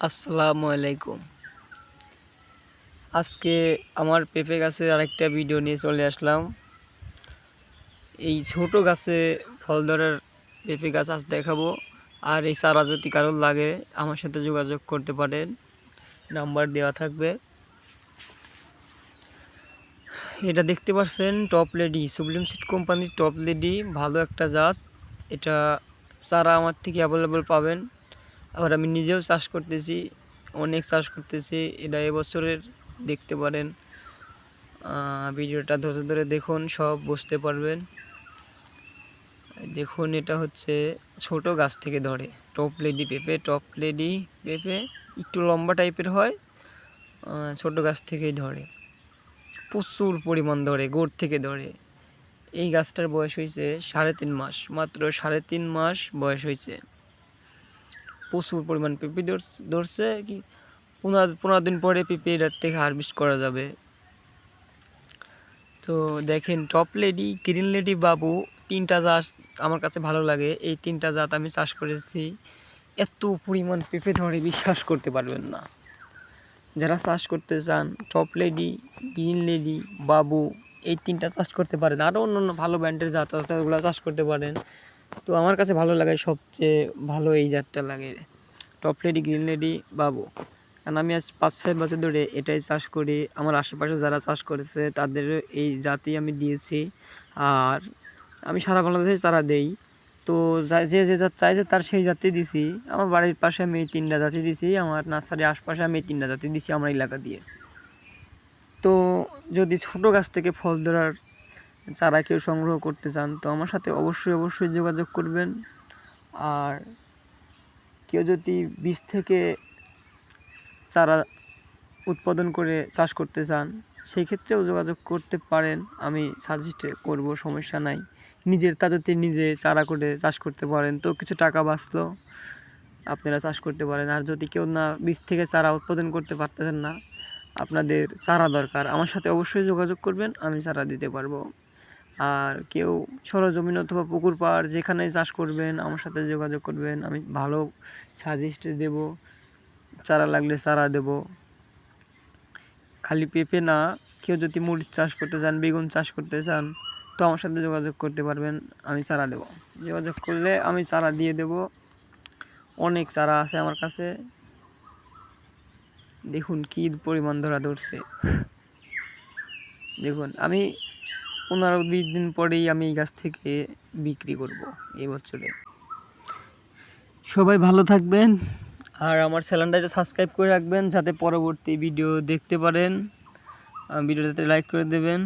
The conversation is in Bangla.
আসসালামু আলাইকুম। আজকে আমার পেঁপে গাছের আরেকটা ভিডিও নিয়ে চলে আসলাম। এই ছোট গাছে ফল ধরার পেঁপে গাছ আজ দেখাবো। আর এই চারা যদি কারোর লাগে, আমার সাথে যোগাযোগ করতে পারেন। নাম্বার দেওয়া থাকবে। এটা দেখতে পাচ্ছেন, টপ লেডি সুবলিম সিট কোম্পানির টপ লেডি, ভালো একটা জাত। এটা চারা আমার থেকে অ্যাভেলেবল পাবেন। আবার আমি নিজেও চাষ করতেছি, অনেক চাষ করতেছি, এটা এবছরের দেখতে পারেন। ভিডিওটা ধরে ধরে দেখুন, সব বুঝতে পারবেন। দেখুন, এটা হচ্ছে ছোট গাছ থেকে ধরে। টপ লেডি পেঁপে, টপ লেডি পেঁপে, একটু লম্বা টাইপের হয় ছোট গাছ থেকেই ধরে। প্রচুর পরিমাণ ধরে, গোড় থেকে ধরে। এই গাছটার বয়স হয়েছে সাড়ে তিন মাস, মাত্র সাড়ে তিন মাস বয়স হয়েছে প্রচুর পরিমাণ পেঁপে ধরছে কি পনেরো পনেরো দিন পরে পেঁপে এটার থেকে হারভেস্ট করা যাবে। তো দেখেন টপ লেডি গ্রিন লেডি বাবু তিনটা জাত আমার কাছে ভালো লাগে। এই তিনটা জাত আমি চাষ করেছি। এত পরিমাণ পেঁপে ধরে বিশ্বাস করতে পারবেন না। যারা চাষ করতে চান টপ লেডি গ্রিন লেডি বাবু, এই তিনটা চাষ করতে পারেন। আরও অন্য অন্য ভালো ব্র্যান্ডের জাত আছে, ওগুলো চাষ করতে পারেন। তো আমার কাছে ভালো লাগে সবচেয়ে ভালো এই জাতটা লাগে। টপ লেডি গ্রিন লেডি বাবু। কারণ আমি আজ পাঁচ, ছয় বছর ধরে এটাই চাষ করি। আমার আশেপাশে যারা চাষ করেছে, তাদের এই জাতি আমি দিয়েছি। আর আমি সারা বাংলাদেশে চারা দেই। তো যা- যে যে জাত চাইছে, তার সেই জাতি দিছি। আমার বাড়ির পাশে আমি এই তিনটা জাতি দিছি। আমার নার্সারির আশপাশে আমি এই তিনটা জাতি দিছি আমার এলাকা দিয়ে। তো যদি ছোট গাছ থেকে ফল ধরার চারা কেউ সংগ্রহ করতে চান, তো আমার সাথে অবশ্যই অবশ্যই যোগাযোগ করবেন। আর কেউ যদি বীজ থেকে চারা উৎপাদন করে চাষ করতে চান সেই ক্ষেত্রেও যোগাযোগ করতে পারেন। আমি সাজেস্ট করব, সমস্যা নাই। নিজের তাজতে নিজে চারা করে চাষ করতে পারেন। তো কিছু টাকা বাঁচলো, আপনারা চাষ করতে পারেন। আর যদি কেউ না বীজ থেকে চারা উৎপাদন করতে পারতেছেন না, আপনাদের চারা দরকার। আমার সাথে অবশ্যই যোগাযোগ করবেন, আমি চারা দিতে পারব। আর কেউ সরজমিন অথবা পুকুর পাড় যেখানে চাষ করবেন, আমার সাথে যোগাযোগ করবেন। আমি ভালো সাজেস্ট দেব, চারা লাগলে চারা দেব। খালি পেঁপে না, কেউ যদি মরিচ চাষ করতে চান, বেগুন চাষ করতে চান, তো আমার সাথে যোগাযোগ করতে পারবেন, আমি চারা দেব। যোগাযোগ করলে আমি চারা দিয়ে দেব। অনেক চারা আছে আমার কাছে। দেখুন কী পরিমাণ ধরা ধরছে। দেখুন, আমি পনেরো বিশ দিন পরেই আমি এই গাছ থেকে বিক্রি করব এই বছরে। সবাই ভালো থাকবেন আর আমার চ্যানেলটা সাবস্ক্রাইব করে রাখবেন যাতে পরবর্তী ভিডিও দেখতে পারেন। ভিডিওটাতে লাইক করে দেবেন।